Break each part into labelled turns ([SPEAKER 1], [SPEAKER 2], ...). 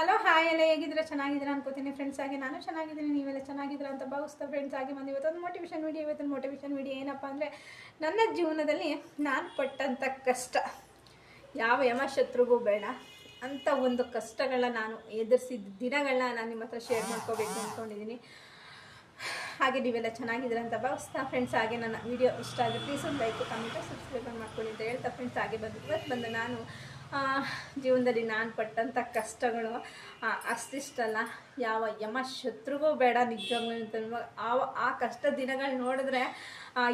[SPEAKER 1] Hello hi ಎಲ್ಲ ಹೇಗಿದ್ರೆ ಚೆನ್ನಾಗಿದ್ದೀರಾ ಅನ್ಕೋತೀನಿ. ಫ್ರೆಂಡ್ಸ್ ಆಗಿ ನಾನು ಚೆನ್ನಾಗಿದ್ದೀನಿ, ನೀವೆಲ್ಲ ಚೆನ್ನಾಗಿದ್ದೀರಾ ಅಂತ ಭಾವಿಸ್ತಾ ಫ್ರೆಂಡ್ಸ್ ಆಗಿ ಬಂದು ಇವತ್ತೊಂದು ಮೋಟಿವೇಶನ್ ವಿಡಿಯೋ ಇವತ್ತೊಂದು ಮೋಟಿವೇಶನ್ ವಿಡಿಯೋ ಏನಪ್ಪ ಅಂದರೆ, ನನ್ನ ಜೀವನದಲ್ಲಿ ನಾನು ಪಟ್ಟಂಥ ಕಷ್ಟ, ಯಾವ ಯಮಶತ್ರುಗೂ ಬೇಡ ಅಂಥ ಒಂದು ಕಷ್ಟಗಳನ್ನ ನಾನು ಎದುರಿಸಿದ ದಿನಗಳನ್ನ ನಾನು ನಿಮ್ಮ ಹತ್ರ ಶೇರ್ ಮಾಡ್ಕೋಬೇಕು ಅಂದ್ಕೊಂಡಿದ್ದೀನಿ ಹಾಗೆ ನೀವೆಲ್ಲ ಚೆನ್ನಾಗಿದ್ದೀರಾ ಅಂತ ಭಾವಿಸ್ತಾ ಫ್ರೆಂಡ್ಸ್ ಹಾಗೆ ನನ್ನ ವಿಡಿಯೋ ಇಷ್ಟ ಆದರೆ ಪ್ಲೀಸ್ ಒಂದು ಲೈಕ್ ಕಮೆಂಟ್ ಸಬ್ಸ್ಕ್ರೈಬ್ ಮಾಡ್ಕೊಳ್ಳಿ ಅಂತ ಹೇಳ್ತಾ ಫ್ರೆಂಡ್ಸ್ ಹಾಗೆ ಬಂದು, ಇವತ್ತು ಬಂದು ನಾನು ಜೀವನದಲ್ಲಿ ನಾನು ಪಟ್ಟಂಥ ಕಷ್ಟಗಳು ಅಷ್ಟಿಷ್ಟಲ್ಲ ಯಾವ ಯಮ ಶತ್ರುಗೂ ಬೇಡ ನಿಜವಾಗ್ಲೂ ಅಂತ ಆ ಆ ಕಷ್ಟ ದಿನಗಳು ನೋಡಿದ್ರೆ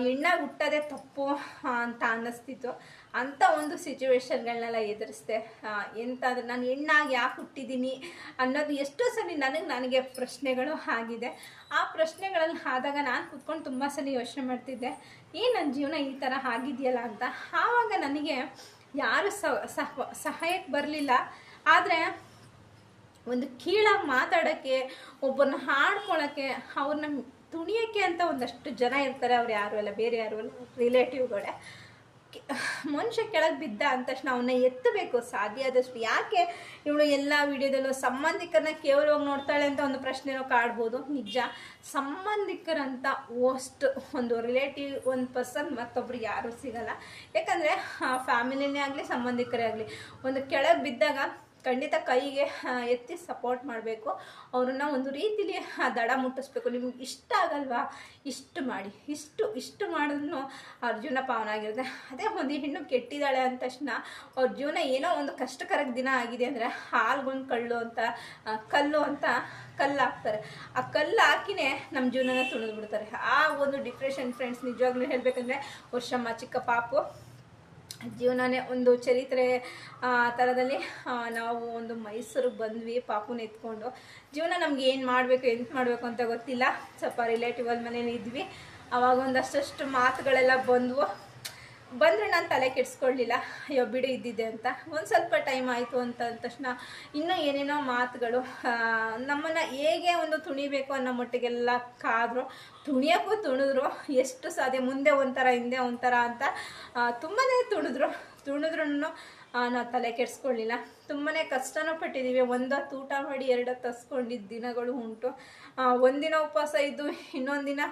[SPEAKER 1] ಹೆಣ್ಣಾಗಿ ಹುಟ್ಟೋದೇ ತಪ್ಪು ಅಂತ ಅನ್ನಿಸ್ತಿತ್ತು. ಅಂಥ ಒಂದು ಸಿಚುವೇಶನ್ಗಳನ್ನೆಲ್ಲ ಎದುರಿಸ್ದೆ. ಆ, ಎಂತ ನಾನು ಹೆಣ್ಣಾಗಿ ಯಾಕೆ ಹುಟ್ಟಿದ್ದೀನಿ ಅನ್ನೋದು ಎಷ್ಟೋ ಸಲ ನನಗೆ ನನಗೆ ಪ್ರಶ್ನೆಗಳು ಆಗಿದೆ. ಆ ಪ್ರಶ್ನೆಗಳಲ್ಲಿ ಆದಾಗ ನಾನು ಕೂತ್ಕೊಂಡು ತುಂಬ ಸಲ ಯೋಚನೆ ಮಾಡ್ತಿದ್ದೆ ಏನು ನನ್ನ ಜೀವನ ಈ ಥರ ಆಗಿದೆಯಲ್ಲ? ಅಂತ. ಆವಾಗ ನನಗೆ ಯಾರು ಸಹ ಸಹಾಯಕ್ಕೆ ಬರಲಿಲ್ಲ. ಆದರೆ ಒಂದು ಕೀಳಾಗಿ ಮಾತಾಡೋಕ್ಕೆ ಒಬ್ಬರನ್ನ ಹಾಡ್ಕೊಳ್ಳೋಕ್ಕೆ ಅವ್ರನ್ನ ತುಣಿಯೋಕ್ಕೆ ಅಂತ ಒಂದಷ್ಟು ಜನ ಇರ್ತಾರೆ. ಅವ್ರು ಯಾರು ಅಲ್ಲ, ಬೇರೆ ಯಾರು ಅಲ್ಲ ರಿಲೇಟಿವ್ಗಳೇ ಮನುಷ್ಯ ಕೆಳಗೆ ಬಿದ್ದ ಅಂದ ತಕ್ಷಣ ಅವನ್ನ ಎತ್ತಬೇಕು. ಸಾಧ್ಯ ಆದಷ್ಟು ಯಾಕೆ ಇವಳು ಎಲ್ಲ ವಿಡಿಯೋದಲ್ಲೂ ಸಂಬಂಧಿಕರನ್ನ ಕೇವಲವಾಗಿ ನೋಡ್ತಾಳೆ ಅಂತ ಒಂದು ಪ್ರಶ್ನೆನೂ ಕಾಡ್ಬೋದು. ನಿಜ, ಸಂಬಂಧಿಕರಂತ ಓಸ್ಟ್ ಒಂದು ರಿಲೇಟಿವ್, ಒಂದು ಪರ್ಸನ್ ಮತ್ತೊಬ್ರು ಯಾರೂ ಸಿಗಲ್ಲ. ಯಾಕಂದರೆ ಫ್ಯಾಮಿಲಿನೇ ಆಗಲಿ, ಸಂಬಂಧಿಕರೇ ಆಗಲಿ, ಒಂದು ಕೆಳಗೆ ಬಿದ್ದಾಗ ಖಂಡಿತ ಕೈಗೆ ಎತ್ತಿ ಸಪೋರ್ಟ್ ಮಾಡಬೇಕು. ಅವ್ರನ್ನ ಒಂದು ರೀತಿಲಿ ದಡ ಮುಟ್ಟಿಸ್ಬೇಕು. ನಿಮ್ಗೆ ಇಷ್ಟ ಆಗಲ್ವಾ? ಇಷ್ಟು ಮಾಡಿ. ಇಷ್ಟು ಇಷ್ಟು ಮಾಡಿದ್ರು ಅವ್ರ ಜೀವನ ಪಾವನ ಆಗಿರುತ್ತೆ. ಅದೇ ಒಂದು ಹೆಣ್ಣು ಕೆಟ್ಟಿದ್ದಾಳೆ ಅಂದ ತಕ್ಷಣ ಅವ್ರ ಜೀವನ ಏನೋ ಒಂದು ಕಷ್ಟಕರ ದಿನ ಆಗಿದೆ ಅಂದರೆ ಹಾಲ್ಗೊಂದು ಕಳ್ಳು ಅಂತ ಕಲ್ಲು ಅಂತ ಕಲ್ಲು ಹಾಕ್ತಾರೆ ಆ ಕಲ್ಲು ಹಾಕಿನೇ ನಮ್ಮ ಜೀವನನ ತುಳಿದು ಬಿಡ್ತಾರೆ ಆ ಒಂದು ಡಿಪ್ರೆಷನ್ ಫ್ರೆಂಡ್ಸ್ ನಿಜವಾಗ್ಲೂ ಹೇಳಬೇಕಂದ್ರೆ ವರ್ಷಮ್ಮ ಚಿಕ್ಕ ಪಾಪು ಜೀವನನೇ ಒಂದು ಚರಿತ್ರೆ ಆ, ಥರದಲ್ಲಿ ನಾವು ಒಂದು ಮೈಸೂರಿಗೆ ಬಂದ್ವಿ ಪಾಪುನ ಎತ್ಕೊಂಡು. ಜೀವನ ನಮ್ಗೆ ಏನು ಮಾಡಬೇಕು ಎಂತ ಮಾಡಬೇಕು ಅಂತ ಗೊತ್ತಿಲ್ಲ. ಸ್ವಲ್ಪ ರಿಲೇಟಿವಲ್ಲಿ ಮನೇಲಿ ಇದ್ವಿ. ಅವಾಗ ಒಂದಷ್ಟು ಮಾತುಗಳೆಲ್ಲ ಬಂದವು. ಬಂದರೆ ನಾನು ತಲೆ ಕೆಡಿಸ್ಕೊಳ್ಳಿಲ್ಲ. ಅಯ್ಯೋ, ಬಿಡು, ಇದ್ದಿದ್ದೆ ಅಂತ. ಒಂದು ಸ್ವಲ್ಪ ಟೈಮ್ ಆಯಿತು ಅಂತ ಅಂದ ತಕ್ಷಣ ಇನ್ನೂ ಏನೇನೋ ಮಾತುಗಳು ನಮ್ಮನ್ನು ಹೇಗೆ ಒಂದು ತುಣಿಬೇಕು ಅನ್ನೋ ಮಟ್ಟಿಗೆಲ್ಲ ಕಾದ್ರು. ತುಣಿಯೋಕ್ಕೂ ತುಣಿದ್ರು, ಎಷ್ಟು ಸಾಧ್ಯ, ಮುಂದೆ ಒಂಥರ, ಹಿಂದೆ ಒಂಥರ ಅಂತ ತುಂಬಾ ತುಣಿದ್ರು. ತುಣಿದ್ರೂ ನಾವು ತಲೆ ಕೆಡಿಸ್ಕೊಳ್ಳಿಲ್ಲ. ತುಂಬಾ ಕಷ್ಟನೂ ಪಟ್ಟಿದ್ದೀವಿ ಒಂದೊತ್ತು ಊಟ ಮಾಡಿ ಎರಡೊತ್ತು ತಸ್ಕೊಂಡಿದ್ದ ದಿನಗಳು ಉಂಟು. ಒಂದಿನ ಉಪವಾಸ ಇದ್ದು ಇನ್ನೊಂದಿನ ದಿನ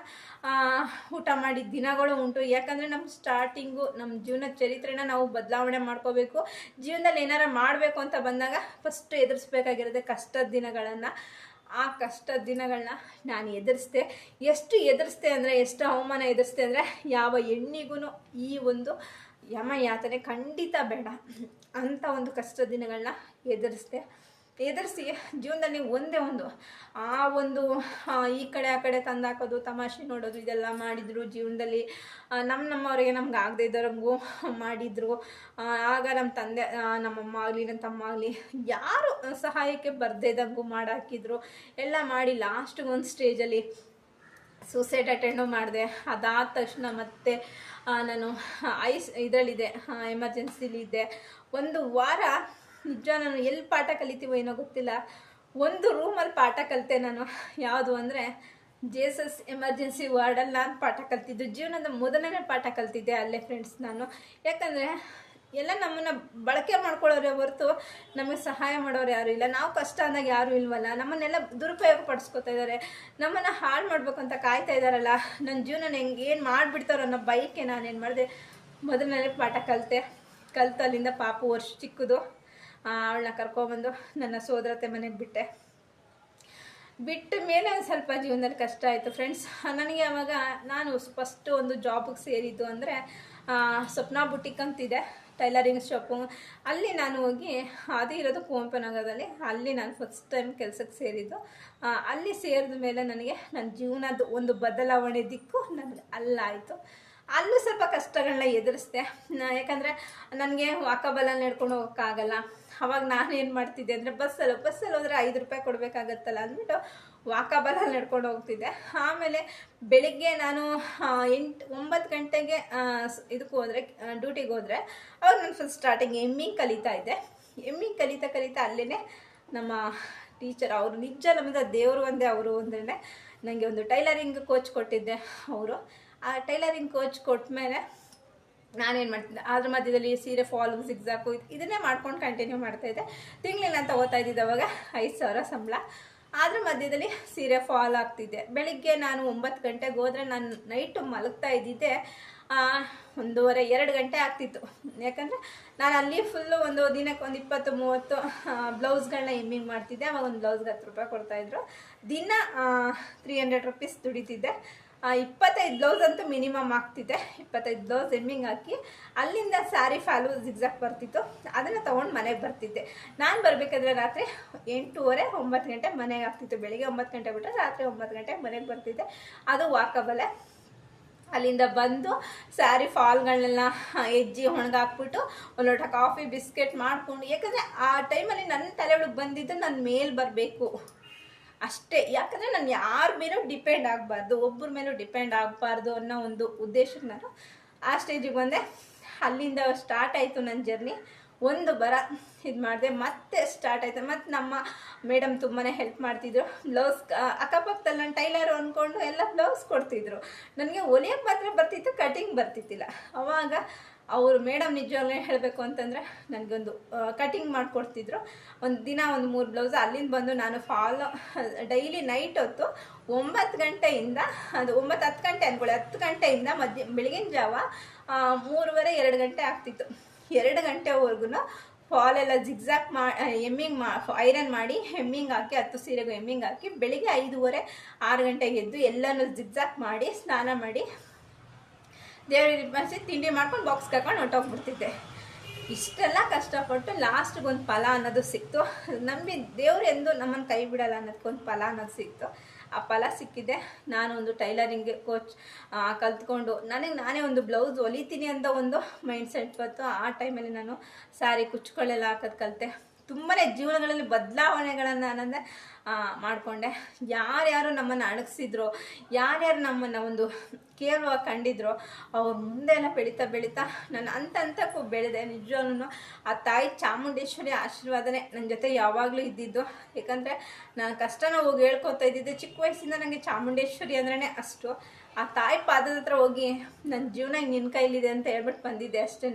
[SPEAKER 1] ಊಟ ಮಾಡಿದ ದಿನಗಳು ಉಂಟು. ಯಾಕಂದರೆ ನಮ್ಮ ಸ್ಟಾರ್ಟಿಂಗು ನಮ್ಮ ಜೀವನ ಚರಿತ್ರೆನ ನಾವು ಬದಲಾವಣೆ ಮಾಡ್ಕೋಬೇಕು. ಜೀವನದಲ್ಲಿ ಏನಾರ ಮಾಡಬೇಕು ಅಂತ ಬಂದಾಗ ಫಸ್ಟ್ ಎದುರಿಸ್ಬೇಕಾಗಿರೋದೆ ಕಷ್ಟದ ದಿನಗಳನ್ನು. ಆ ಕಷ್ಟದ ದಿನಗಳನ್ನ ನಾನು ಎದುರಿಸ್ದೆ. ಎಷ್ಟು ಎದುರಿಸ್ದೆ ಅಂದರೆ, ಎಷ್ಟು ಅವಮಾನ ಎದುರಿಸ್ದೆ ಅಂದರೆ, ಯಾವ ಹೆಣ್ಣಿಗೂ ಈ ಒಂದು ಯಮ ಯಾತನೆ ಖಂಡಿತ ಬೇಡ ಅಂತ ಒಂದು ಕಷ್ಟ ದಿನಗಳನ್ನ ಎದುರಿಸ್ದೆ. ಎದುರಿಸಿ ಜೀವನದಲ್ಲಿ ಒಂದೇ ಒಂದು, ಆ ಒಂದು ಈ ಕಡೆ ಆ ಕಡೆ ತಂದಾಕೋದು ತಮಾಷೆ ನೋಡೋದು, ಇದೆಲ್ಲ ಮಾಡಿದರು ಜೀವನದಲ್ಲಿ. ನಮ್ಮ ನಮ್ಮವರಿಗೆ ನಮ್ಗೆ ಆಗದೆ ಇದ್ದವ್ರಂಗೂ ಮಾಡಿದರು. ಆಗ ನಮ್ಮ ತಂದೆ ನಮ್ಮಮ್ಮ ಆಗಲಿ ನನ್ನ ತಮ್ಮ ಆಗಲಿ, ಯಾರು ಸಹಾಯಕ್ಕೆ ಬರ್ದೇ ಇದ್ದಂಗೂ ಮಾಡಾಕಿದ್ರು. ಎಲ್ಲ ಮಾಡಿ ಲಾಸ್ಟ್ಗೆ ಒಂದು ಸ್ಟೇಜಲ್ಲಿ ಸೂಸೈಡ್ ಅಟೆಂಡು ಮಾಡಿದೆ. ಅದಾದ ತಕ್ಷಣ ಮತ್ತೆ ನಾನು ಐಸ್, ಇದರಲ್ಲಿದೆ ಎಮರ್ಜೆನ್ಸಿಲಿದ್ದೆ ಒಂದು ವಾರ, ನಿಜ ನಾನು ಎಲ್ಲಿ ಪಾಠ ಕಲಿತೀವೋ ಏನೋ ಗೊತ್ತಿಲ್ಲ. ಒಂದು ರೂಮಲ್ಲಿ ಪಾಠ ಕಲಿತೆ ನಾನು. ಯಾವುದು ಅಂದರೆ, ಜೇಸಸ್ ಎಮರ್ಜೆನ್ಸಿ ವಾರ್ಡಲ್ಲಿ ನಾನು ಪಾಠ ಕಲ್ತಿದ್ದು. ಜೀವನದ ಮೊದಲನೇ ಪಾಠ ಕಲ್ತಿದ್ದೆ ಅಲ್ಲೇ ಫ್ರೆಂಡ್ಸ್ ನಾನು. ಯಾಕಂದರೆ ಎಲ್ಲ ನಮ್ಮನ್ನು ಬಳಕೆ ಮಾಡ್ಕೊಳ್ಳೋರೆ ಹೊರತು ನಮಗೆ ಸಹಾಯ ಮಾಡೋರು ಯಾರು ಇಲ್ಲ. ನಾವು ಕಷ್ಟ ಅಂದಾಗ ಯಾರೂ ಇಲ್ವಲ್ಲ? ನಮ್ಮನ್ನೆಲ್ಲ ದುರುಪಯೋಗ ಪಡಿಸ್ಕೊತಾ ಇದ್ದಾರೆ. ನಮ್ಮನ್ನು ಹಾಳು ಮಾಡ್ಬೇಕು ಅಂತ ಕಾಯ್ತಾ ಇದ್ದಾರಲ್ಲ? ನನ್ನ ಜೀವನ ಹೆಂಗೆ, ಏನು ಮಾಡಿಬಿಡ್ತಾರೋ ಅನ್ನೋ ಬೈಕೆ ನಾನೇನು ಮಾಡಿದೆ? ಮೊದಲನೇ ಪಾಠ ಕಲಿತೆ. ಕಲ್ತು ಅಲ್ಲಿಂದ ಪಾಪು ವರ್ಷ ಚಿಕ್ಕದು. ಅವಳನ್ನ ಕರ್ಕೊಬಂದು ನನ್ನ ಸೋದರತೆ ಮನೆಗೆ ಬಿಟ್ಟೆ. ಬಿಟ್ಟ ಮೇಲೆ ಒಂದು ಸ್ವಲ್ಪ ಜೀವನದಲ್ಲಿ ಕಷ್ಟ ಆಯಿತು ಫ್ರೆಂಡ್ಸ್ ನನಗೆ ಆವಾಗ ನಾನು ಫಸ್ಟ್ ಒಂದು ಜಾಬಿಗೆ ಸೇರಿದ್ದು ಅಂದರೆ ಸ್ವಪ್ನ ಬುಟಿಕ್ ಅಂತಿದೆ. Tailoring shop. ಅಲ್ಲಿ ನಾನು ಹೋಗಿ, ಅದೇ ಇರೋದು ಕುವೆಂಪು ನಗರದಲ್ಲಿ ಅಲ್ಲಿ ನಾನು ಫಸ್ಟ್ ಟೈಮ್ ಕೆಲಸಕ್ಕೆ ಸೇರಿದ್ದು. ಅಲ್ಲಿ ಸೇರಿದ ಮೇಲೆ ನನಗೆ ನನ್ನ ಜೀವನದ ಒಂದು ಬದಲಾವಣೆ ದಿಕ್ಕು ನನಗೆ ಅಲ್ಲಾಯಿತು. ಅಲ್ಲೂ ಸ್ವಲ್ಪ ಕಷ್ಟಗಳನ್ನ ಎದುರಿಸ್ದೆ. ಯಾಕಂದರೆ, ನನಗೆ ವಾಕಬಲಲ್ಲಿ ನಡ್ಕೊಂಡು ಹೋಗೋಕ್ಕಾಗಲ್ಲ. ಅವಾಗ ನಾನು ಏನು ಮಾಡ್ತಿದ್ದೆ ಅಂದರೆ ಬಸ್ಸಲ್ಲಿ ಬಸ್ಸಲ್ಲಿ ಹೋದರೆ ಐದು ರೂಪಾಯಿ ಕೊಡಬೇಕಾಗತ್ತಲ್ಲ ಅಂದ್ಬಿಟ್ಟು ವಾಕಬಲಲ್ಲಿ ನಡ್ಕೊಂಡು ಹೋಗ್ತಿದ್ದೆ. ಆಮೇಲೆ ಬೆಳಿಗ್ಗೆ ನಾನು ಎಂಟು, ಒಂಬತ್ತು ಗಂಟೆಗೆ ಇದಕ್ಕೆ ಹೋದರೆ ಡ್ಯೂಟಿಗೆ ಹೋದರೆ ಅವಾಗ ನಾನು ಫಸ್ಟ್ ಸ್ಟಾರ್ಟಿಂಗ್ ಎಮ್ಮಿಂಗ್ ಕಲಿತಾ ಇದ್ದೆ. ಎಮ್ಮಿಂಗ್ ಕಲಿತಾ ಕಲಿತಾ ಅಲ್ಲೇ ನಮ್ಮ ಟೀಚರ್ ಅವರು, ನಿಜ ನಮ್ಮದ ದೇವರು ಒಂದೇ ಅವರು ಅಂದ್ರೆ ನನಗೆ ಒಂದು ಟೈಲರಿಂಗ್ ಕೋಚ್ ಕೊಟ್ಟಿದ್ದೆ ಅವರು. ಆ ಟೈಲರಿಂಗ್ ಕೋಚ್ ಕೊಟ್ಟ ಮೇಲೆ ನಾನೇನು ಮಾಡ್ತಿದ್ದೆ? ಅದ್ರ ಮಧ್ಯದಲ್ಲಿ ಸೀರೆ ಫಾಲು ಸಿಗ್ಸಾಕು ಇದನ್ನೇ ಮಾಡ್ಕೊಂಡು ಕಂಟಿನ್ಯೂ ಮಾಡ್ತಾ ಇದ್ದೆ. ತಿಂಗಳಿನ ತಗೋತಾ ಇದ್ದಿದ್ದು ಅವಾಗ ಐದು ಸಾವಿರ ಸಂಬಳ. ಅದ್ರ ಮಧ್ಯದಲ್ಲಿ ಸೀರೆ ಫಾಲ್ ಆಗ್ತಿದ್ದೆ. ಬೆಳಿಗ್ಗೆ ನಾನು ಒಂಬತ್ತು ಗಂಟೆಗೆ ಹೋದರೆ ನಾನು ನೈಟು ಮಲಗ್ತಾ ಇದ್ದಿದ್ದೆ. ಒಂದೂವರೆ, ಎರಡು ಗಂಟೆ ಆಗ್ತಿತ್ತು. ಯಾಕಂದರೆ ನಾನು ಅಲ್ಲಿ ಫುಲ್ಲು ಒಂದು ದಿನಕ್ಕೆ ಒಂದು ಇಪ್ಪತ್ತು, ಮೂವತ್ತು ಬ್ಲೌಸ್ಗಳನ್ನ ಎಮ್ಮಿಂಗ್ ಮಾಡ್ತಿದ್ದೆ. ಅವಾಗ ಒಂದು ಬ್ಲೌಸ್ಗೆ ಹತ್ತು ರೂಪಾಯಿ ಕೊಡ್ತಾಯಿದ್ರು ದಿನ ತ್ರೀ ಹಂಡ್ರೆಡ್ ರುಪೀಸ್ ದುಡಿತಿದ್ದೆ. ಇಪ್ಪತ್ತೈದು ಬ್ಲೌಸ್ ಅಂತೂ ಮಿನಿಮಮ್ ಆಗ್ತಿದೆ. ಇಪ್ಪತ್ತೈದು ಬ್ಲೌಸ್ ಎಮ್ಮಿಂಗ್ ಹಾಕಿ, ಅಲ್ಲಿಂದ ಸ್ಯಾರಿ ಫಾಲು ಜಿಗ್ಜಾಕ್ ಬರ್ತಿತ್ತು. ಅದನ್ನು ತೊಗೊಂಡು ಮನೆಗೆ ಬರ್ತಿದ್ದೆ. ನಾನು ಬರಬೇಕಾದ್ರೆ ರಾತ್ರಿ ಎಂಟೂವರೆ, ಒಂಬತ್ತು ಗಂಟೆ ಮನೆಗೆ ಆಗ್ತಿತ್ತು. ಬೆಳಿಗ್ಗೆ ಒಂಬತ್ತು ಗಂಟೆ ಬಿಟ್ಟರೆ ರಾತ್ರಿ ಒಂಬತ್ತು ಗಂಟೆಗೆ ಮನೆಗೆ ಬರ್ತಿದ್ದೆ. ಅದು ವಾಕಬಲೆ ಅಲ್ಲಿಂದ ಬಂದು ಸ್ಯಾರಿ ಫಾಲ್ಗಳನ್ನೆಲ್ಲ ಎಜ್ಜಿ ಒಣಗಾಕ್ಬಿಟ್ಟು, ಒಂದು ಲೋಟ ಕಾಫಿ ಬಿಸ್ಕೆಟ್ ಮಾಡಿಕೊಂಡು, ಯಾಕಂದರೆ ಆ ಟೈಮಲ್ಲಿ ನನ್ನ ತಲೆ ಒಳಗೆ ಬಂದಿದ್ದು ನನ್ನ ಮೇಲ್ ಬರಬೇಕು. ಅಷ್ಟೇ. ಯಾಕಂದರೆ ನಾನು ಯಾರ ಮೇಲೂ ಡಿಪೆಂಡ್ ಆಗಬಾರ್ದು ಒಬ್ಬರ ಮೇಲೂ ಡಿಪೆಂಡ್ ಆಗಬಾರ್ದು ಅನ್ನೋ ಒಂದು ಉದ್ದೇಶಕ್ಕೆ ನಾನು ಆ ಸ್ಟೇಜಿಗೆ ಬಂದೆ. ಅಲ್ಲಿಂದ ಸ್ಟಾರ್ಟ್ ಆಯಿತು ನನ್ನ ಜರ್ನಿ ಒಂದು ಬರ ಇದು ಮಾಡಿದೆ, ಮತ್ತೆ ಸ್ಟಾರ್ಟ್ ಆಯಿತು. ಮತ್ತು ನಮ್ಮ ಮೇಡಮ್ ತುಂಬಾ ಹೆಲ್ಪ್ ಮಾಡ್ತಿದ್ರು. ಬ್ಲೌಸ್ ಅಕ್ಕಪಕ್ಕದಲ್ಲಿ ನಾನು ಟೈಲರು ಅಂದ್ಕೊಂಡು ಎಲ್ಲ ಬ್ಲೌಸ್ ಕೊಡ್ತಿದ್ರು. ನನಗೆ ಹೊಲಿಯೋಕ್ಕೆ ಮಾತ್ರ ಬರ್ತಿತ್ತು ಕಟಿಂಗ್ ಬರ್ತಿತ್ತಿಲ್ಲ. ಅವಾಗ ಅವರು ಮೇಡಮ್ ನಿಜವಾಗ್ಲೇ ಹೇಳಬೇಕು ಅಂತಂದರೆ ನನಗೊಂದು ಕಟಿಂಗ್ ಮಾಡಿಕೊಡ್ತಿದ್ರು. ಒಂದು ದಿನ ಒಂದು ಮೂರು ಬ್ಲೌಸ್ ಅಲ್ಲಿಂದ ಬಂದು ನಾನು ಫಾಲೋ ಡೈಲಿ ನೈಟ್ ಹೊತ್ತು ಒಂಬತ್ತು ಗಂಟೆಯಿಂದ, ಅದು ಒಂಬತ್ತು ಹತ್ತು ಗಂಟೆ ಅಂದ್ಕೊಳ್ಳಿ ಹತ್ತು ಗಂಟೆಯಿಂದ ಮಧ್ಯ, ಬೆಳಗಿನ ಜಾವ ಮೂರುವರೆ ಎರಡು ಗಂಟೆ ಆಗ್ತಿತ್ತು. ಎರಡು ಗಂಟೆವರೆಗೂ ಫಾಲ್ ಎಲ್ಲ ಜಿಗ್ಜಾಕ್ ಮಾ ಎಮ್ಮಿಂಗ್ ಮಾ ಐರನ್ ಮಾಡಿ ಹೆಮ್ಮಿಂಗ್ ಹಾಕಿ, ಹತ್ತು ಸೀರೆಗೂ ಹೆಮ್ಮಿಂಗ್ ಹಾಕಿ ಬೆಳಿಗ್ಗೆ ಐದೂವರೆ, ಆರು ಗಂಟೆಗೆ ಎದ್ದು ಎಲ್ಲನೂ ಜಿಗ್ಜಾಕ್ ಮಾಡಿ, ಸ್ನಾನ ಮಾಡಿ ದೇವರಿಗೆ ಬಸಿ ತಿಂಡಿ ಮಾಡ್ಕೊಂಡು ಬಾಕ್ಸ್ ಕರ್ಕೊಂಡು ಹೊಟ್ಟೋಗ್ಬಿಡ್ತಿದ್ದೆ ಇಷ್ಟೆಲ್ಲ ಕಷ್ಟಪಟ್ಟು ಲಾಸ್ಟ್ಗೆ ಒಂದು ಫಲ ಅನ್ನೋದು ಸಿಕ್ತು. ನಂಬಿ ದೇವ್ರು ಎಂದು ನಮ್ಮನ್ನು ಕೈ ಬಿಡಲ್ಲ ಅನ್ನೋದಕ್ಕೊಂದು ಫಲ ಅನ್ನೋದು ಸಿಕ್ತು. ಆ ಫಲ ಸಿಕ್ಕಿದೆ. ಒಂದು ಟೈಲರಿಂಗ್ ಕೋಚ್ ಕಲ್ತ್ಕೊಂಡು ನನಗೆ ನಾನೇ ಒಂದು ಬ್ಲೌಸ್ ಹೊಲಿತೀನಿ ಅಂತ ಒಂದು ಮೈಂಡ್ ಸೆಟ್ ಬಂತು. ಆ ಟೈಮಲ್ಲಿ ನಾನು ಸ್ಯಾರಿ ಕುಚ್ಕೊಳ್ಳೆಲ್ಲ ಹಾಕೋದು ಕಲಿತೆ. ತುಂಬಾ ಜೀವನಗಳಲ್ಲಿ ಬದಲಾವಣೆಗಳನ್ನು ನಾನಂದರೆ ಮಾಡಿಕೊಂಡೆ. ಯಾರ್ಯಾರು ನಮ್ಮನ್ನು ಅಣಗಿಸಿದ್ರು, ಯಾರ್ಯಾರು ನಮ್ಮನ್ನು ಒಂದು ಕೇವಲವಾಗಿ ಕಂಡಿದ್ರು, ಅವ್ರ ಮುಂದೆಲ್ಲ ಬೆಳೀತಾ ಬೆಳೀತಾ ನಾನು ಹಂತಕ್ಕೂ ಬೆಳೆದೆ. ನಿಜವಾಗ್ಲೂ ಆ ತಾಯಿ ಚಾಮುಂಡೇಶ್ವರಿ ಆಶೀರ್ವಾದನೆ ನನ್ನ ಜೊತೆ ಯಾವಾಗಲೂ ಇದ್ದಿದ್ದು. ಯಾಕಂದರೆ ನಾನು ಕಷ್ಟನ ಹೋಗಿ ಹೇಳ್ಕೊತಾ ಇದ್ದಿದ್ದೆ ಚಿಕ್ಕ ವಯಸ್ಸಿಂದ ನನಗೆ ಚಾಮುಂಡೇಶ್ವರಿ ಅಂದ್ರೇ ಅಷ್ಟು. ಆ ತಾಯಿ ಪಾದದ ಹತ್ರ ಹೋಗಿ ನನ್ನ ಜೀವನ ನಿನ್ನ ಕೈಲಿದೆ ಅಂತ ಹೇಳ್ಬಿಟ್ಟು ಬಂದಿದ್ದೆ ಅಷ್ಟೇ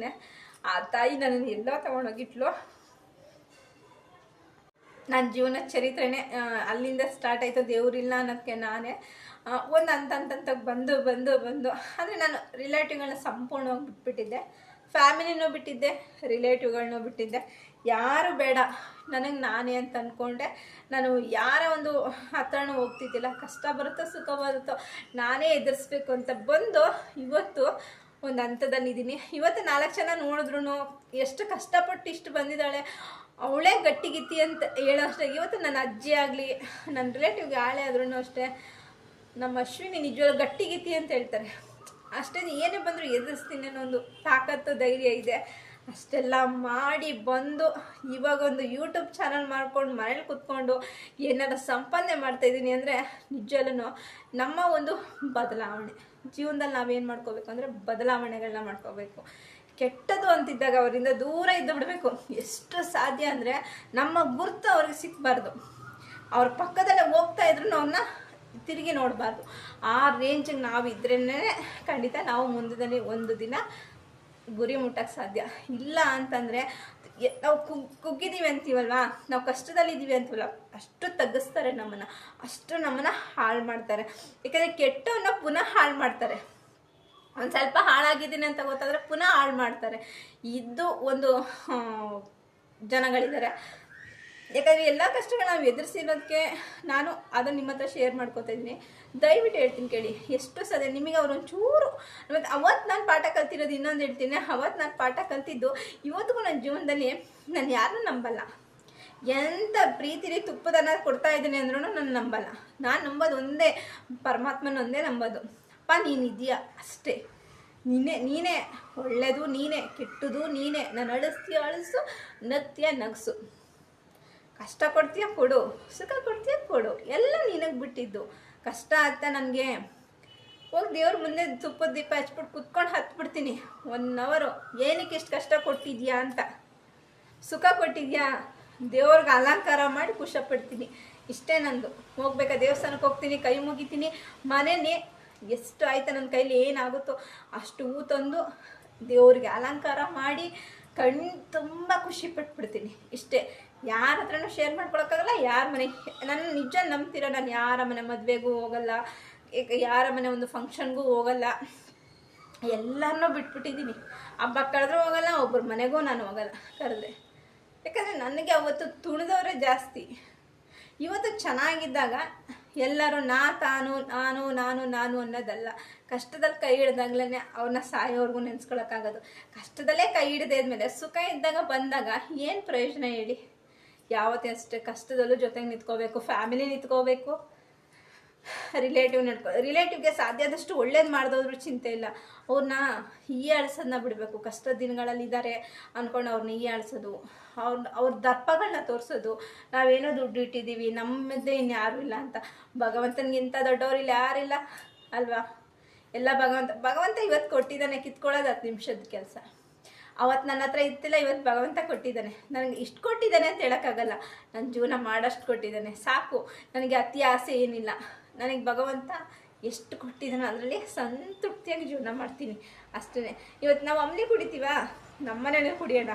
[SPEAKER 1] ಆ ತಾಯಿ ನನ್ನನ್ನು ಎಲ್ಲೋ ತೊಗೊಂಡೋಗಿಟ್ಲು. ನನ್ನ ಜೀವನ ಚರಿತ್ರೆನೇ ಅಲ್ಲಿಂದ ಸ್ಟಾರ್ಟ್ ಆಯಿತು ದೇವರಿಲ್ಲ ಅನ್ನೋದಕ್ಕೆ ನಾನೇ ಒಂದು ಹಂತ ಅಂತ ಬಂದು ಬಂದು ಬಂದು ಅಂದರೆ ನಾನು ರಿಲೇಟಿವ್ಗಳನ್ನ ಸಂಪೂರ್ಣವಾಗಿ ಬಿಟ್ಬಿಟ್ಟಿದ್ದೆ. ಫ್ಯಾಮಿಲಿನೂ ಬಿಟ್ಟಿದ್ದೆ ರಿಲೇಟಿವ್ಗಳನ್ನೂ ಬಿಟ್ಟಿದ್ದೆ. ಯಾರು ಬೇಡ, ನನಗೆ ನಾನೇ ಅಂತ ಅಂದ್ಕೊಂಡೆ ನಾನು ಯಾರ ಒಂದು ಹತ್ರನೂ ಹೋಗ್ತಿದ್ದಿಲ್ಲ. ಕಷ್ಟ ಬರುತ್ತೋ, ಸುಖ ಬರುತ್ತೋ, ನಾನೇ ಎದುರಿಸ್ಬೇಕು ಅಂತ ಬಂದು ಇವತ್ತು ಒಂದು ಹಂತದಲ್ಲಿದ್ದೀನಿ. ಇವತ್ತು ನಾಲ್ಕು ಜನ ನೋಡಿದ್ರು ಎಷ್ಟು ಕಷ್ಟಪಟ್ಟು ಇಷ್ಟು ಬಂದಿದ್ದಾಳೆ. ಅವಳೇ ಗಟ್ಟಿಗಿತ್ತಿ ಅಂತ ಹೇಳೋ ಇವತ್ತು ನನ್ನ ಅಜ್ಜಿ ಆಗಲಿ, ನನ್ನ ರಿಲೇಟಿವ್ಗೆ ಆಳೆ ಆದ್ರೂ ಅಷ್ಟೇ, ನಮ್ಮ ಅಶ್ವಿನಿ ನಿಜವಾಗ್ಲೂ ಗಟ್ಟಿಗಿತ್ತಿ ಅಂತ ಹೇಳ್ತಾರೆ. ಅಷ್ಟೇ ಏನೇ ಬಂದರೂ ಎದುರಿಸ್ತೀನಿ ಅನ್ನೋ ಒಂದು ತಾಕತ್ತು ಧೈರ್ಯ ಇದೆ. ಅಷ್ಟೆಲ್ಲ ಮಾಡಿ ಬಂದು ಇವಾಗ ಒಂದು ಯೂಟ್ಯೂಬ್ ಚಾನಲ್ ಮಾಡ್ಕೊಂಡು ಮನೇಲಿ ಕೂತ್ಕೊಂಡು ಏನಾರ ಸಂಪಾದನೆ ಮಾಡ್ತಾಯಿದ್ದೀನಿ ಅಂದರೆ ನಿಜವಲ್ಲೂ ನಮ್ಮ ಒಂದು ಬದಲಾವಣೆ. ಜೀವನದಲ್ಲಿ ನಾವೇನು ಮಾಡ್ಕೋಬೇಕು ಅಂದರೆ ಬದಲಾವಣೆಗಳನ್ನ ಮಾಡ್ಕೋಬೇಕು. ಕೆಟ್ಟದು ಅಂತಿದ್ದಾಗ ಅವರಿಂದ ದೂರ ಇದ್ದು ಬಿಡಬೇಕು. ಎಷ್ಟು ಸಾಧ್ಯ ಅಂದರೆ ನಮ್ಮ ಗುರುತು ಅವ್ರಿಗೆ ಸಿಕ್ಕಬಾರ್ದು ಅವ್ರ ಪಕ್ಕದಲ್ಲೇ ಹೋಗ್ತಾ ಇದ್ರು ಅವ್ರನ್ನ ತಿರುಗಿ ನೋಡಬಾರ್ದು. ಆ ರೇಂಜಿಗೆ ನಾವು ಇದ್ರೇ ಖಂಡಿತ ನಾವು ಮುಂದದಲ್ಲಿ ಒಂದು ದಿನ ಗುರಿ ಮುಟ್ಟಕ್ಕೆ ಸಾಧ್ಯ. ಇಲ್ಲ ಅಂತಂದರೆ ನಾವು ಕುಗ್ ಕುಗ್ಗಿದ್ದೀವಿ ಅಂತೀವಲ್ವಾ? ನಾವು ಕಷ್ಟದಲ್ಲಿದ್ದೀವಿ ಅಂತೀವಲ್ಲ? ಅಷ್ಟು ತಗ್ಗಿಸ್ತಾರೆ ನಮ್ಮನ್ನು. ಅಷ್ಟು ನಮ್ಮನ್ನು ಹಾಳು ಮಾಡ್ತಾರೆ. ಯಾಕಂದರೆ ಕೆಟ್ಟವನ್ನ ಪುನಃ ಹಾಳು ಮಾಡ್ತಾರೆ. ಒಂದು ಸ್ವಲ್ಪ ಹಾಳಾಗಿದ್ದೀನಿ ಅಂತ ಗೊತ್ತಾದರೆ ಪುನಃ ಹಾಳು ಮಾಡ್ತಾರೆ. ಇದ್ದು ಒಂದು ಜನಗಳಿದ್ದಾರೆ. ಯಾಕಂದರೆ ಎಲ್ಲ ಕಷ್ಟಗಳು ನಾವು ಎದುರಿಸಿರೋದಕ್ಕೆ ನಾನು ಅದನ್ನು ನಿಮ್ಮ ಹತ್ರ ಶೇರ್ ಮಾಡ್ಕೊತಾ ಇದ್ದೀನಿ. ದಯವಿಟ್ಟು ಹೇಳ್ತೀನಿ ಕೇಳಿ, ಎಷ್ಟು ಸದೆ ನಿಮಗೆ ಅವ್ರು ಒಂಚೂರು ಮತ್ತು ಅವತ್ತು ನಾನು ಪಾಠ ಕಲ್ತಿರೋದು ಇನ್ನೊಂದು ಹೇಳ್ತೀನಿ. ಅವತ್ತು ನಾನು ಪಾಠ ಕಲ್ತಿದ್ದು ಇವತ್ತಿಗೂ ನನ್ನ ಜೀವನದಲ್ಲಿ ನಾನು ಯಾರನ್ನೂ ನಂಬಲ್ಲ. ಎಂಥ ಪ್ರೀತಿಲಿ ತುಪ್ಪದನ್ನ ಕೊಡ್ತಾ ಇದ್ದೀನಿ ಅಂದ್ರೂ ನಾನು ನಂಬಲ್ಲ. ನಾನು ನಂಬೋದು ಒಂದೇ, ಪರಮಾತ್ಮನ ಒಂದೇ ನಂಬೋದು. ಅಪ್ಪ ನೀನಿದೆಯಾ ಅಷ್ಟೇ. ನೀನೇ ನೀನೇ. ಒಳ್ಳೆಯದು ನೀನೇ, ಕೆಟ್ಟದು ನೀನೇ. ನಾನು ಅಳಿಸ್ತೀಯ, ಅಳಿಸು, ನಗ್ತೀಯ, ನಗಸು. ಕಷ್ಟ ಕೊಡ್ತೀಯ, ಕೊಡು. ಸುಖ ಕೊಡ್ತೀಯ, ಕೊಡು. ಎಲ್ಲ ನಿನಗೆ ಬಿಟ್ಟಿದ್ದು. ಕಷ್ಟ ಆಗ್ತಾ ನನಗೆ. ಹೋಗಿ ದೇವ್ರ ಮುಂದೆ ತುಪ್ಪದ ದೀಪ ಹಚ್ಬಿಟ್ಟು ಕುತ್ಕೊಂಡು ಹತ್ಬಿಡ್ತೀನಿ. ಒನ್ ಅವರು ಏನಕ್ಕೆ ಇಷ್ಟು ಕಷ್ಟ ಕೊಟ್ಟಿದ್ಯಾ ಅಂತ. ಸುಖ ಕೊಟ್ಟಿದ್ಯಾ? ದೇವ್ರಿಗೆ ಅಲಂಕಾರ ಮಾಡಿ ಖುಷಿ ಪಡ್ತೀನಿ. ಇಷ್ಟೇ ನಂದು. ಹೋಗ್ಬೇಕಾ ದೇವಸ್ಥಾನಕ್ಕೆ ಹೋಗ್ತೀನಿ, ಕೈ ಮುಗಿತೀನಿ. ಮನೇಲಿ ಎಷ್ಟು ಆಯ್ತಾ ನನ್ನ ಕೈಲಿ, ಏನಾಗುತ್ತೋ ಅಷ್ಟು ಹೂ ತಂದು ದೇವ್ರಿಗೆ ಅಲಂಕಾರ ಮಾಡಿ ಕಣ್ ತುಂಬ ಖುಷಿ ಪಟ್ಬಿಡ್ತೀನಿ. ಇಷ್ಟೇ, ಯಾರ ಹತ್ರನೂ ಶೇರ್ ಮಾಡ್ಕೊಳಕ್ಕಾಗಲ್ಲ, ಯಾರ ಮನೆ, ನನ್ನ ನಿಜ ನಂಬ್ತೀರ, ನಾನು ಯಾರ ಮನೆ ಮದುವೆಗೂ ಹೋಗಲ್ಲ ಯಾರ ಮನೆ ಒಂದು ಫಂಕ್ಷನ್ಗೂ ಹೋಗಲ್ಲ ಎಲ್ಲರನ್ನೂ ಬಿಟ್ಬಿಟ್ಟಿದ್ದೀನಿ. ಹಬ್ಬ ಕಳೆದ್ರೂ ಹೋಗಲ್ಲ ಒಬ್ಬರ ಮನೆಗೂ ನಾನು ಹೋಗಲ್ಲ ಕರೆದ್ರೆ ಯಾಕಂದರೆ ನನಗೆ ಅವತ್ತು ತುಣಿದವರೇ ಜಾಸ್ತಿ. ಇವತ್ತು ಚೆನ್ನಾಗಿದ್ದಾಗ ಎಲ್ಲರೂ ನಾ ತಾನು, ನಾನು ನಾನು ನಾನು ಅನ್ನೋದಲ್ಲ. ಕಷ್ಟದಲ್ಲಿ ಕೈ ಹಿಡ್ದಾಗ್ಲೇ ಅವ್ರನ್ನ ಸಾಯೋವರೆಗೂ ನೆನ್ಸ್ಕೊಳಕ್ಕಾಗೋದು. ಕಷ್ಟದಲ್ಲೇ ಕೈ ಹಿಡ್ದಾದ್ಮೇಲೆ ಸುಖ ಇದ್ದಾಗ ಬಂದಾಗ ಏನು ಪ್ರಯೋಜನ ಹೇಳಿ? ಯಾವತ್ತೇ ಅಷ್ಟೇ ಕಷ್ಟದಲ್ಲೂ ಜೊತೆಗೆ ನಿಂತ್ಕೋಬೇಕು, ಫ್ಯಾಮಿಲಿ ನಿಂತ್ಕೋಬೇಕು. ರಿಲೇಟಿವ್ ನಡ್ಕೊ ರಿಲೇಟಿವ್ಗೆ ಸಾಧ್ಯ ಆದಷ್ಟು ಒಳ್ಳೇದು ಮಾಡಿದವ್ರು ಚಿಂತೆ ಇಲ್ಲ. ಅವ್ರನ್ನ ಹೀಯಾಳ್ಸೋದನ್ನ ಬಿಡಬೇಕು. ಕಷ್ಟದ ದಿನಗಳಲ್ಲಿ ಇದ್ದಾರೆ ಅಂದ್ಕೊಂಡು ಅವ್ರನ್ನ ಹೀಯಾಳ್ಸೋದು ಅವ್ರ ಅವ್ರ ದರ್ಪಗಳನ್ನ ತೋರಿಸೋದು. ನಾವೇನೋ ದುಡ್ಡು ಇಟ್ಟಿದ್ದೀವಿ ನಮ್ಮದೇ ಇನ್ಯಾರೂ ಇಲ್ಲ ಅಂತ. ಭಗವಂತನಿಗಿಂತ ದೊಡ್ಡವರಿಲ್ಲ ಯಾರಿಲ್ಲ ಅಲ್ವಾ? ಎಲ್ಲ ಭಗವಂತ ಭಗವಂತ ಇವತ್ತು ಕೊಟ್ಟಿದ್ದಾನೆ, ಕಿತ್ಕೊಳ್ಳೋದು ಹತ್ತು ನಿಮಿಷದ ಕೆಲಸ. ಅವತ್ತು ನನ್ನ ಹತ್ರ ಇತ್ತಿಲ್ಲ ಇವತ್ತು ಭಗವಂತ ಕೊಟ್ಟಿದ್ದಾನೆ. ನನಗೆ ಇಷ್ಟು ಕೊಟ್ಟಿದ್ದಾನೆ ಅಂತ ಹೇಳೋಕ್ಕಾಗಲ್ಲ. ನನ್ನ ಜೀವನ ಮಾಡಷ್ಟು ಕೊಟ್ಟಿದ್ದಾನೆ. ಸಾಕು. ನನಗೆ ಅತಿ ಆಸೆ ಏನಿಲ್ಲ. ನನಗೆ ಭಗವಂತ ಎಷ್ಟು ಕೊಟ್ಟಿದ್ದಾನೆ ಅದರಲ್ಲಿ ಸಂತೃಪ್ತಿಯಾಗಿ ಜೀವನ ಮಾಡ್ತೀನಿ. ಅಷ್ಟೇ ಇವತ್ತು ನಾವು ಅಮ್ಲಿ ಕುಡಿತೀವ? ನಮ್ಮನೇಲೆ ಕುಡಿಯೋಣ.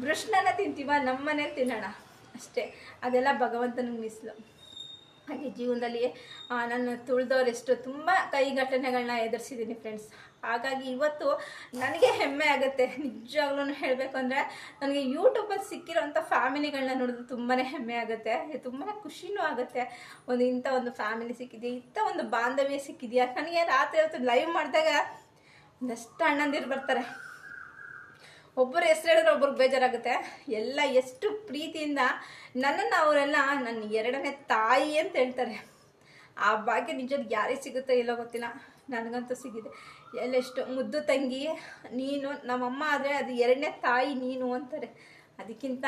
[SPEAKER 1] ಬೃಷ್ಣನ ತಿಂತೀವ? ನಮ್ಮನೇಲಿ ತಿನ್ನೋಣ. ಅಷ್ಟೇ. ಅದೆಲ್ಲ ಭಗವಂತನಿಗೆ ಮೀಸಲು. ಹಾಗೆ ಜೀವನದಲ್ಲಿ ನಾನು ತುಳಿದವರೆಷ್ಟು ತುಂಬ ಕೈ ಘಟನೆಗಳನ್ನ ಎದುರಿಸಿದ್ದೀನಿ ಫ್ರೆಂಡ್ಸ್ ಹಾಗಾಗಿ ಇವತ್ತು ನನಗೆ ಹೆಮ್ಮೆ ಆಗುತ್ತೆ ನಿಜವಾಗ್ಲೂ ಹೇಳಬೇಕು ಅಂದರೆ ನನಗೆ ಯೂಟ್ಯೂಬಲ್ಲಿ ಸಿಕ್ಕಿರೋಂಥ ಫ್ಯಾಮಿಲಿಗಳನ್ನ ನೋಡಿದ್ರೆ ತುಂಬಾ ಹೆಮ್ಮೆ ಆಗುತ್ತೆ ತುಂಬಾ ಖುಷಿನೂ ಆಗುತ್ತೆ. ಒಂದು ಇಂಥ ಒಂದು ಫ್ಯಾಮಿಲಿ ಸಿಕ್ಕಿದೆಯಾ, ಇಂಥ ಒಂದು ಬಾಂಧವ್ಯ ಸಿಕ್ಕಿದೆಯಾ? ನನಗೆ ರಾತ್ರಿ ಹೊತ್ತು ಲೈವ್ ಮಾಡಿದಾಗ ಒಂದಷ್ಟು ಅಣ್ಣಂದಿರು ಬರ್ತಾರೆ. ಒಬ್ಬರು ಹೆಸರು ಹೇಳಿದ್ರೆ ಒಬ್ರಿಗೆ ಬೇಜಾರಾಗುತ್ತೆ. ಎಲ್ಲ ಎಷ್ಟು ಪ್ರೀತಿಯಿಂದ ನನ್ನನ್ನು ಅವರೆಲ್ಲ ನನ್ನ ಎರಡನೇ ತಾಯಿ ಅಂತ ಹೇಳ್ತಾರೆ. ಆ ಭಾಗ್ಯ ನಿಜ ಯಾರಿಗೆ ಸಿಗುತ್ತೋ ಇಲ್ಲೋ ಗೊತ್ತಿಲ್ಲ. ನನಗಂತೂ ಸಿಗಿದೆ. ಎಲ್ಲೆಷ್ಟು ಮುದ್ದು ತಂಗಿ, ನೀನು ನಮ್ಮಮ್ಮ ಆದರೆ ಅದು ಎರಡನೇ ತಾಯಿ ನೀನು ಅಂತಾರೆ. ಅದಕ್ಕಿಂತ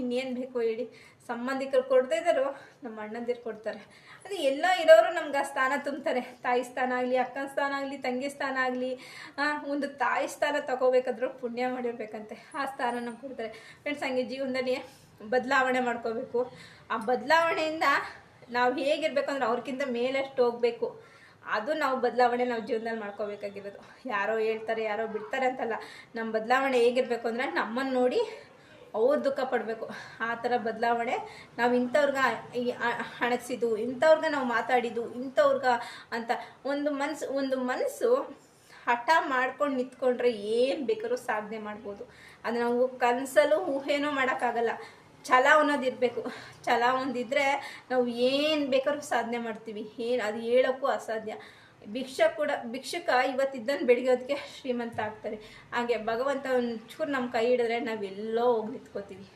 [SPEAKER 1] ಇನ್ನೇನು ಬೇಕು ಹೇಳಿ. ಸಂಬಂಧಿಕರು ಕೊಡ್ತಾ ಇದ್ದಾರೋ ನಮ್ಮ ಅಣ್ಣಂದಿರು ಕೊಡ್ತಾರೆ. ಅದು ಎಲ್ಲ ಇರೋರು ನಮ್ಗೆ ಆ ಸ್ಥಾನ ತುಂಬ್ತಾರೆ. ತಾಯಿ ಸ್ಥಾನ ಆಗಲಿ, ಅಕ್ಕನ ಸ್ಥಾನ ಆಗಲಿ, ತಂಗಿ ಸ್ಥಾನ ಆಗಲಿ ಒಂದು ತಾಯಿ ಸ್ಥಾನ ತಗೋಬೇಕಾದ್ರೂ ಪುಣ್ಯ ಮಾಡಿರ್ಬೇಕಂತೆ. ಆ ಸ್ಥಾನ ನಮ್ಗೆ ಕೊಡ್ತಾರೆ. ಫ್ರೆಂಡ್ಸ್ ಹಂಗೆ ಜೀವನದಲ್ಲಿ ಬದಲಾವಣೆ ಮಾಡ್ಕೋಬೇಕು. ಆ ಬದಲಾವಣೆಯಿಂದ ನಾವು ಹೇಗಿರ್ಬೇಕು ಅಂದ್ರೆ ಅವ್ರಿಗಿಂತ ಮೇಲಷ್ಟು ಹೋಗಬೇಕು. ಅದು ನಾವು ಬದಲಾವಣೆ ನಾವು ಜೀವನದಲ್ಲಿ ಮಾಡ್ಕೋಬೇಕಾಗಿರೋದು. ಯಾರೋ ಹೇಳ್ತಾರೆ, ಯಾರೋ ಬಿಡ್ತಾರೆ ಅಂತಲ್ಲ. ನಮ್ಮ ಬದಲಾವಣೆ ಹೇಗಿರಬೇಕು ಅಂದರೆ ನಮ್ಮನ್ನು ನೋಡಿ ಅವ್ರು ದುಃಖ ಪಡಬೇಕು. ಆ ಥರ ಬದಲಾವಣೆ ನಾವು ಇಂಥವ್ರಿಗೆ ಅಣಗಿಸಿದ್ದು ಇಂಥವ್ರಿಗೆ ನಾವು ಮಾತಾಡಿದ್ದು, ಇಂಥವ್ರಿಗೆ ಅಂತ ಒಂದು ಮನಸ್ಸು ಒಂದು ಮನಸ್ಸು ಹಠ ಮಾಡ್ಕೊಂಡು ನಿಂತ್ಕೊಂಡ್ರೆ ಏನು ಬೇಕಾದ್ರೂ ಸಾಧನೆ ಮಾಡ್ಬೋದು. ಅದು ನಾವು ಕನಸಲ್ಲೂ ಊಹೆನೂ ಮಾಡೋಕ್ಕಾಗಲ್ಲ. ಛಲ ಅನ್ನೋದು ಇರಬೇಕು ಛಲ ಒಂದಿದ್ರೆ ನಾವು ಏನು ಬೇಕಾದ್ರೂ ಸಾಧನೆ ಮಾಡ್ತೀವಿ. ಏನು ಅದು ಹೇಳೋಕ್ಕೂ ಅಸಾಧ್ಯ. ಭಿಕ್ಷ ಕೂಡ, ಭಿಕ್ಷಕ ಇವತ್ತಿದ್ದನ್ನು ಬೆಳಗೋದಕ್ಕೆ ಶ್ರೀಮಂತ ಆಗ್ತಾರೆ. ಹಾಗೆ ಭಗವಂತ ಒಂಚೂರು ನಮ್ಮ ಕೈ ಹಿಡಿದ್ರೆ ನಾವೆಲ್ಲೋ ಹೋಗಿ ನಿಂತ್ಕೋತೀವಿ.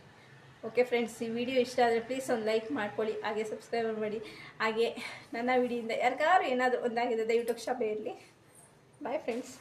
[SPEAKER 1] ಓಕೆ ಫ್ರೆಂಡ್ಸ್ ಈ ವಿಡಿಯೋ ಇಷ್ಟ ಆದರೆ ಪ್ಲೀಸ್ ಒಂದು ಲೈಕ್ ಮಾಡ್ಕೊಳ್ಳಿ, ಹಾಗೆ ಸಬ್ಸ್ಕ್ರೈಬ್ ಮಾಡಿ. ಹಾಗೆ ನನ್ನ ವಿಡಿಯಿಂದ ಯಾರಿಗಾರು ಏನಾದರೂ ಒಂದಾಗಿದೆ ದಯವಿಟ್ಟು ಕ್ಷಮೆ ಇರಲಿ ಬಾಯ್ ಫ್ರೆಂಡ್ಸ್